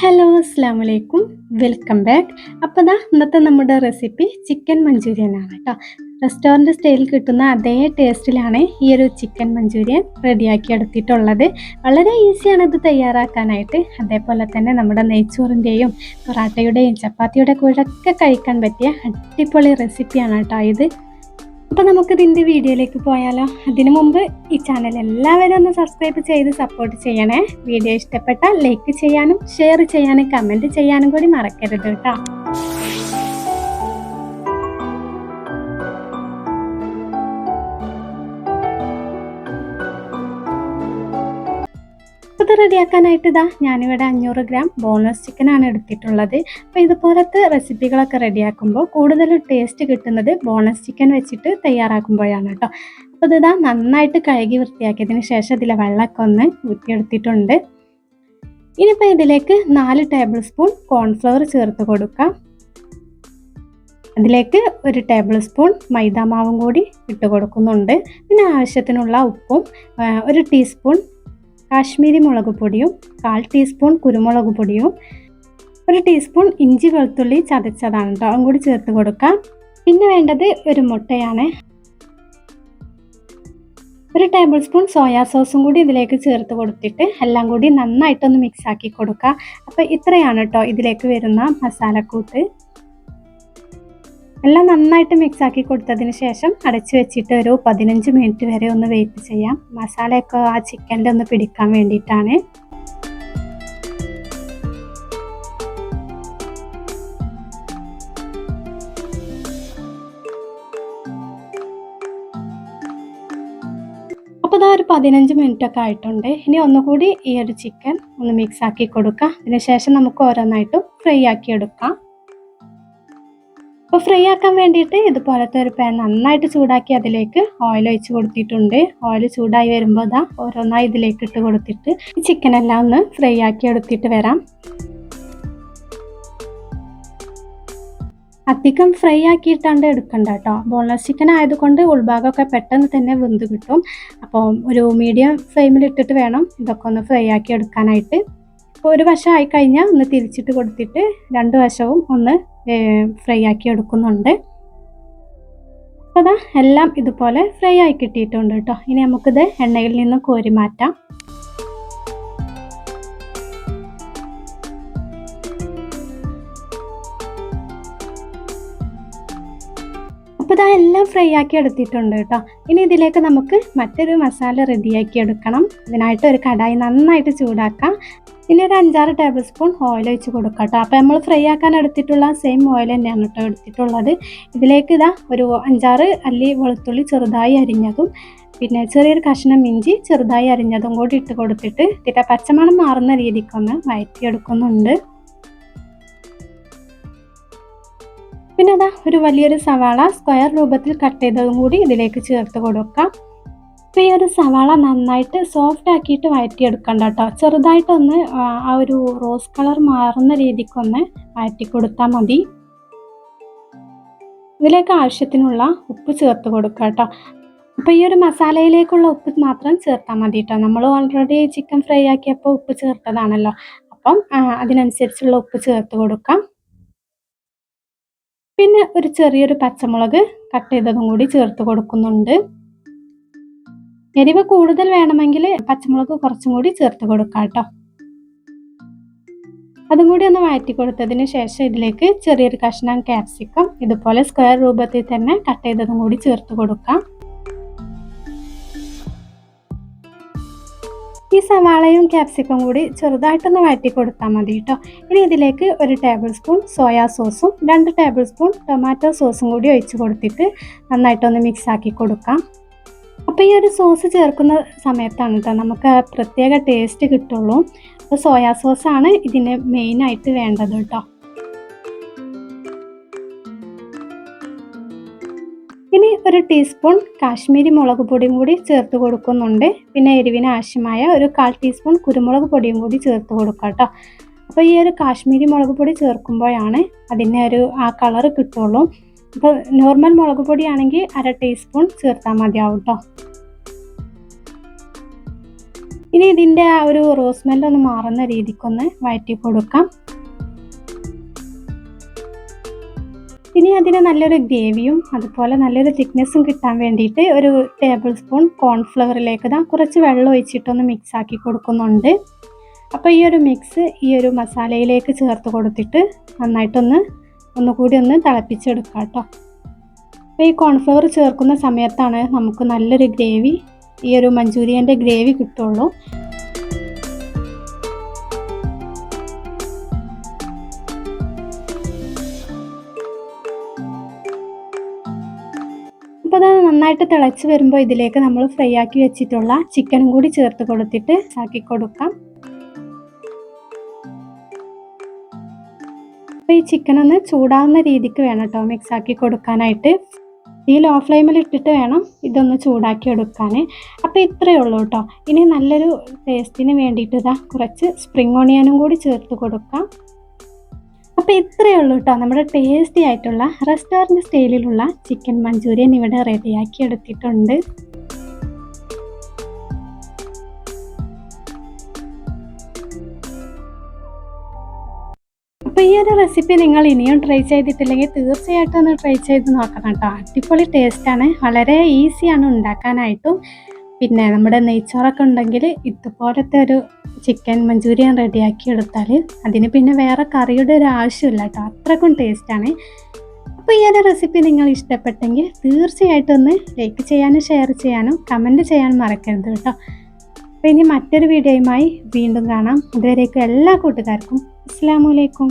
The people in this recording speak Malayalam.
ഹലോ അസ്സാം വലൈക്കും വെൽക്കം ബാക്ക് അപ്പോൾ ദാ ഇന്നത്തെ നമ്മുടെ റെസിപ്പി ചിക്കൻ മഞ്ചൂരിയൻ ആണ് കേട്ടോ. റെസ്റ്റോറന്റ് സ്റ്റൈലിൽ കിട്ടുന്ന അതേ ടേസ്റ്റിലാണ് ഈ ഒരു ചിക്കൻ മഞ്ചൂരിയൻ റെഡിയാക്കി എടുത്തിട്ടുള്ളത്. വളരെ ഈസിയാണ് ഇത് തയ്യാറാക്കാനായിട്ട്. അതേപോലെ തന്നെ നമ്മുടെ നെയ്ച്ചോറിന്റെയും പൊറാട്ടയുടെയും ചപ്പാത്തിയുടെ കൂടെ ഒക്കെ കഴിക്കാൻ പറ്റിയ അടിപൊളി റെസിപ്പിയാണ് കേട്ടോ ഇത്. അപ്പോൾ നമുക്ക് ഇതിന്റെ വീഡിയോയിലേക്ക് പോയാലോ. അതിനു മുമ്പ് ഈ ചാനൽ എല്ലാവരും ഒന്ന് സബ്സ്ക്രൈബ് ചെയ്ത് സപ്പോർട്ട് ചെയ്യണേ. വീഡിയോ ഇഷ്ടപ്പെട്ടാൽ ലൈക്ക് ചെയ്യാനും ഷെയർ ചെയ്യാനും കമന്റ് ചെയ്യാനും കൂടി മറക്കരുത് കേട്ടോ. റെഡിയാക്കാനായിട്ട് ഇതാ ഞാനിവിടെ അഞ്ഞൂറ് ഗ്രാം ബോൺലെസ് ചിക്കനാണ് എടുത്തിട്ടുള്ളത്. അപ്പോൾ ഇതുപോലത്തെ റെസിപ്പികളൊക്കെ റെഡിയാക്കുമ്പോൾ കൂടുതൽ ടേസ്റ്റ് കിട്ടുന്നത് ബോൺലെസ് ചിക്കൻ വെച്ചിട്ട് തയ്യാറാക്കുമ്പോഴാണ് കേട്ടോ. അപ്പോൾ ഇതാ നന്നായിട്ട് കഴുകി വൃത്തിയാക്കിയതിന് ശേഷം ഇതിലെ വെള്ളമൊക്കെ ഒന്ന് ഊറ്റിയെടുത്തിട്ടുണ്ട്. ഇനിയിപ്പോൾ ഇതിലേക്ക് നാല് ടേബിൾ സ്പൂൺ കോൺഫ്ലവർ ചേർത്ത് കൊടുക്കാം. അതിലേക്ക് ഒരു ടേബിൾ സ്പൂൺ മൈദാമാവും കൂടി ഇട്ട് കൊടുക്കുന്നുണ്ട്. പിന്നെ ആവശ്യത്തിനുള്ള ഉപ്പും ഒരു ടീസ്പൂൺ കാശ്മീരി മുളക് പൊടിയും കാൽ ടീസ്പൂൺ കുരുമുളക് പൊടിയും ഒരു ടീസ്പൂൺ ഇഞ്ചി വെളുത്തുള്ളി ചതച്ചതാണ് കേട്ടോ. അതും കൂടി ചേർത്ത് കൊടുക്കാം. പിന്നെ വേണ്ടത് ഒരു മുട്ടയാണ്. ഒരു ടേബിൾ സ്പൂൺ സോയാ സോസും കൂടി ഇതിലേക്ക് ചേർത്ത് കൊടുത്തിട്ട് എല്ലാം കൂടി നന്നായിട്ടൊന്ന് മിക്സ് ആക്കി കൊടുക്കുക അപ്പോൾ ഇത്രയാണ് കേട്ടോ ഇതിലേക്ക് വരുന്ന മസാലക്കൂട്ട്. എല്ലാം നന്നായിട്ട് മിക്സ് ആക്കി കൊടുത്തതിന് ശേഷം അടച്ചു വെച്ചിട്ട് ഒരു പതിനഞ്ച് മിനിറ്റ് വരെ ഒന്ന് വെയിറ്റ് ചെയ്യാം. മസാലയൊക്കെ ആ ചിക്കനിൽ ഒന്ന് പിടിക്കാൻ വേണ്ടിയിട്ടാണ്. ഒരു പതിനഞ്ച് മിനിറ്റ് ഒക്കെ ആയിട്ടുണ്ട്. ഇനി ഒന്നുകൂടി ഈ ഒരു ചിക്കൻ ഒന്ന് മിക്സ് ആക്കി കൊടുക്കാം. അതിനുശേഷം നമുക്ക് ഓരോന്നായിട്ടും ഫ്രൈ ആക്കി എടുക്കാം. അപ്പോൾ ഫ്രൈ ആക്കാൻ വേണ്ടിയിട്ട് ഇതുപോലത്തെ ഒരു പാൻ നന്നായിട്ട് ചൂടാക്കി അതിലേക്ക് ഓയിൽ ഒഴിച്ച് കൊടുത്തിട്ടുണ്ട്. ഓയിൽ ചൂടായി വരുമ്പോൾ ഇതാ ഓരോന്നായി ഇതിലേക്ക് ഇട്ട് കൊടുത്തിട്ട് ഈ ചിക്കൻ എല്ലാം ഒന്ന് ഫ്രൈ ആക്കി എടുത്തിട്ട് വരാം. അധികം ഫ്രൈ ആക്കിയിട്ടാണ്ട് എടുക്കണ്ട കേട്ടോ ബോൺലെസ് ചിക്കൻ ആയതുകൊണ്ട് ഉൾഭാഗമൊക്കെ പെട്ടെന്ന് തന്നെ വെന്ത് കിട്ടും. അപ്പോൾ ഒരു മീഡിയം ഫ്ലെയിമിൽ ഇട്ടിട്ട് വേണം ഇതൊക്കെ ഒന്ന് ഫ്രൈ ആക്കി എടുക്കാനായിട്ട്. ഇപ്പോൾ ഒരു വശം ആയി കഴിഞ്ഞാൽ ഒന്ന് തിരിച്ചിട്ട് കൊടുത്തിട്ട് രണ്ട് വശവും ഒന്ന് ഫ്രൈ ആക്കി എടുക്കുന്നുണ്ട്. അപ്പോൾ അതാ എല്ലാം ഇതുപോലെ ഫ്രൈ ആയി കിട്ടിയിട്ടുണ്ട് കേട്ടോ. ഇനി നമുക്കിത് എണ്ണയിൽ നിന്ന് കോരി മാറ്റാം. അപ്പോൾ ഇതാ എല്ലാം ഫ്രൈ ആക്കി എടുത്തിട്ടുണ്ട് കേട്ടോ. ഇനി ഇതിലേക്ക് നമുക്ക് മറ്റൊരു മസാല റെഡിയാക്കി എടുക്കണം. ഇതിനായിട്ട് ഒരു കടായി നന്നായിട്ട് ചൂടാക്കാം. ഇനി ഒരു അഞ്ചാറ് ടേബിൾ സ്പൂൺ ഓയിൽ ഒഴിച്ച് കൊടുക്കാം കേട്ടോ അപ്പോൾ നമ്മൾ ഫ്രൈ ആക്കാൻ എടുത്തിട്ടുള്ള സെയിം ഓയിൽ തന്നെയാണ് കേട്ടോ എടുത്തിട്ടുള്ളത്. ഇതിലേക്ക് ഇതാ ഒരു അഞ്ചാറ് അല്ലി വെളുത്തുള്ളി ചെറുതായി അരിഞ്ഞതും പിന്നെ ചെറിയൊരു കഷ്ണം ഇഞ്ചി ചെറുതായി അരിഞ്ഞതും കൂടി ഇട്ട് കൊടുത്തിട്ട് ഇതിന്റെ പച്ചമണം മാറുന്ന രീതിക്കൊന്ന് വഴറ്റിയെടുക്കുന്നുണ്ട്. പിന്നെ അതാ ഒരു വലിയൊരു സവാള സ്ക്വയർ രൂപത്തിൽ കട്ട് ചെയ്തതും കൂടി ഇതിലേക്ക് ചേർത്ത് കൊടുക്കാം. അപ്പോൾ ഈ ഒരു സവാള നന്നായിട്ട് സോഫ്റ്റ് ആക്കിയിട്ട് വഴറ്റിയെടുക്കണ്ട കേട്ടോ ചെറുതായിട്ടൊന്ന് ആ ഒരു റോസ് കളർ മാറുന്ന രീതിക്കൊന്ന് വഴറ്റി കൊടുത്താൽ മതി. ഇതിലേക്ക് ആവശ്യത്തിനുള്ള ഉപ്പ് ചേർത്ത് കൊടുക്കുക കേട്ടോ അപ്പോൾ ഈ ഒരു മസാലയിലേക്കുള്ള ഉപ്പ് മാത്രം ചേർത്താൽ മതി കേട്ടോ നമ്മൾ ഓൾറെഡി ചിക്കൻ ഫ്രൈ ആക്കിയപ്പോൾ ഉപ്പ് ചേർത്തതാണല്ലോ. അപ്പം അതിനനുസരിച്ചുള്ള ഉപ്പ് ചേർത്ത് കൊടുക്കാം. പിന്നെ ഒരു ചെറിയൊരു പച്ചമുളക് കട്ട് ചെയ്തതും കൂടി ചേർത്ത് കൊടുക്കുന്നുണ്ട്. എരിവ് കൂടുതൽ വേണമെങ്കിൽ പച്ചമുളക് കുറച്ചും കൂടി ചേർത്ത് കൊടുക്കാം കേട്ടോ. അതും കൂടി ഒന്ന് വഴറ്റി കൊടുത്തതിന് ശേഷം ഇതിലേക്ക് ചെറിയൊരു കഷ്ണം ക്യാപ്സിക്കം ഇതുപോലെ സ്ക്വയർ രൂപത്തിൽ തന്നെ കട്ട് ചെയ്തതും കൂടി ചേർത്ത് കൊടുക്കാം. ഈ സവാളയും ക്യാപ്സിക്കം കൂടി ചെറുതായിട്ടൊന്ന് വഴറ്റി കൊടുത്താൽ മതി കേട്ടോ. ഇനി ഇതിലേക്ക് ഒരു ടേബിൾ സ്പൂൺ സോയാ സോസും രണ്ട് ടേബിൾ സ്പൂൺ ടൊമാറ്റോ സോസും കൂടി ഒഴിച്ച് കൊടുത്തിട്ട് നന്നായിട്ടൊന്ന് മിക്സ് ആക്കി കൊടുക്കാം. അപ്പോൾ ഈ ഒരു സോസ് ചേർക്കുന്ന സമയത്താണ് കേട്ടോ നമുക്ക് പ്രത്യേക ടേസ്റ്റ് കിട്ടുള്ളൂ. അപ്പോൾ സോയാ സോസാണ് ഇതിന് മെയിനായിട്ട് വേണ്ടത് കേട്ടോ ഇനി ഒരു ടീസ്പൂൺ കാശ്മീരി മുളക് പൊടിയും കൂടി ചേർത്ത് കൊടുക്കുന്നുണ്ട്. പിന്നെ എരിവിന് ആവശ്യമായ ഒരു കാൽ ടീസ്പൂൺ കുരുമുളക് പൊടിയും കൂടി ചേർത്ത് കൊടുക്കാം കേട്ടോ അപ്പോൾ ഈ ഒരു കാശ്മീരി മുളക് പൊടി ചേർക്കുമ്പോഴാണ് അതിന്റെ ഒരു ആ കളർ കിട്ടുള്ളൂ. അപ്പോൾ നോർമൽ മുളക് പൊടിയാണെങ്കിൽ അര ടീസ്പൂൺ ചേർത്താൽ മതിയാവും കേട്ടോ ഇനി ഇതിന്റെ ആ ഒരു റോസ് ഒന്ന് മാറുന്ന രീതിക്കൊന്ന് വഴറ്റി കൊടുക്കാം. ഇനി അതിന് നല്ലൊരു ഗ്രേവിയും അതുപോലെ നല്ലൊരു തിക്നെസ്സും കിട്ടാൻ വേണ്ടിയിട്ട് ഒരു ടേബിൾ സ്പൂൺ കോൺഫ്ലവറിലേക്ക് ഇതാ കുറച്ച് വെള്ളം ഒഴിച്ചിട്ടൊന്ന് മിക്സ് ആക്കി കൊടുക്കുന്നുണ്ട്. അപ്പോൾ ഈ ഒരു മിക്സ് ഈ ഒരു മസാലയിലേക്ക് ചേർത്ത് കൊടുത്തിട്ട് നന്നായിട്ടൊന്ന് ഒന്നുകൂടി ഒന്ന് തിളപ്പിച്ചെടുക്കാം കേട്ടോ അപ്പോൾ ഈ കോൺഫ്ലവർ ചേർക്കുന്ന സമയത്താണ് നമുക്ക് നല്ലൊരു ഗ്രേവി ഈ ഒരു മഞ്ചൂരിയന്റെ ഗ്രേവി കിട്ടുള്ളൂ. അപ്പോൾ അത് നന്നായിട്ട് തിളച്ച് വരുമ്പോൾ ഇതിലേക്ക് നമ്മൾ ഫ്രൈ ആക്കി വെച്ചിട്ടുള്ള ചിക്കനും കൂടി ചേർത്ത് കൊടുത്തിട്ട് ആക്കി കൊടുക്കാം. അപ്പോൾ ഈ ചിക്കൻ ഒന്ന് ചൂടാവുന്ന രീതിക്ക് വേണം കേട്ടോ മിക്സ് ആക്കി കൊടുക്കാനായിട്ട്. ഈ ലോ ഫ്ലെയിമിൽ ഇട്ടിട്ട് വേണം ഇതൊന്ന് ചൂടാക്കി എടുക്കാൻ അപ്പോൾ ഇത്രയേ ഉള്ളൂ കേട്ടോ ഇനി നല്ലൊരു ടേസ്റ്റിന് വേണ്ടിയിട്ട് ഇതാ കുറച്ച് സ്പ്രിംഗ് ഓണിയനും കൂടി ചേർത്ത് കൊടുക്കാം. അപ്പോൾ ഇത്രയേ ഉള്ളൂ കേട്ടോ നമ്മുടെ ടേസ്റ്റി ആയിട്ടുള്ള റെസ്റ്റോറന്റ് സ്റ്റൈലിലുള്ള ചിക്കൻ മഞ്ചൂരിയൻ ഇവിടെ റെഡിയാക്കി എടുത്തിട്ടുണ്ട്. അപ്പോൾ ഈ ഒരു റെസിപ്പി നിങ്ങൾ ഇനിയും ട്രൈ ചെയ്തിട്ടില്ലെങ്കിൽ തീർച്ചയായിട്ടും ഒന്ന് ട്രൈ ചെയ്ത് നോക്കണം കേട്ടോ. അടിപൊളി ടേസ്റ്റാണ് വളരെ ഈസിയാണ് ഉണ്ടാക്കാനായിട്ടും. പിന്നെ നമ്മുടെ നെയ്ച്ചോറൊക്കെ ഉണ്ടെങ്കിൽ ഇതുപോലത്തെ ഒരു ചിക്കൻ മഞ്ചൂരിയൻ റെഡിയാക്കി എടുത്താൽ അതിന് പിന്നെ വേറെ കറിയുടെ ഒരു ആവശ്യമില്ല കേട്ടോ. അത്രക്കും ടേസ്റ്റാണ് അപ്പോൾ ഈ ഒരു റെസിപ്പി നിങ്ങൾ ഇഷ്ടപ്പെട്ടെങ്കിൽ തീർച്ചയായിട്ടും ഒന്ന് ലൈക്ക് ചെയ്യാനും ഷെയർ ചെയ്യാനും കമന്റ് ചെയ്യാനും മറക്കരുത് കേട്ടോ. അപ്പോൾ ഇനി മറ്റൊരു വീഡിയോയുമായി വീണ്ടും കാണാം. അതുവരേക്കും എല്ലാ കൂട്ടുകാർക്കും അസ്സാം വലൈക്കും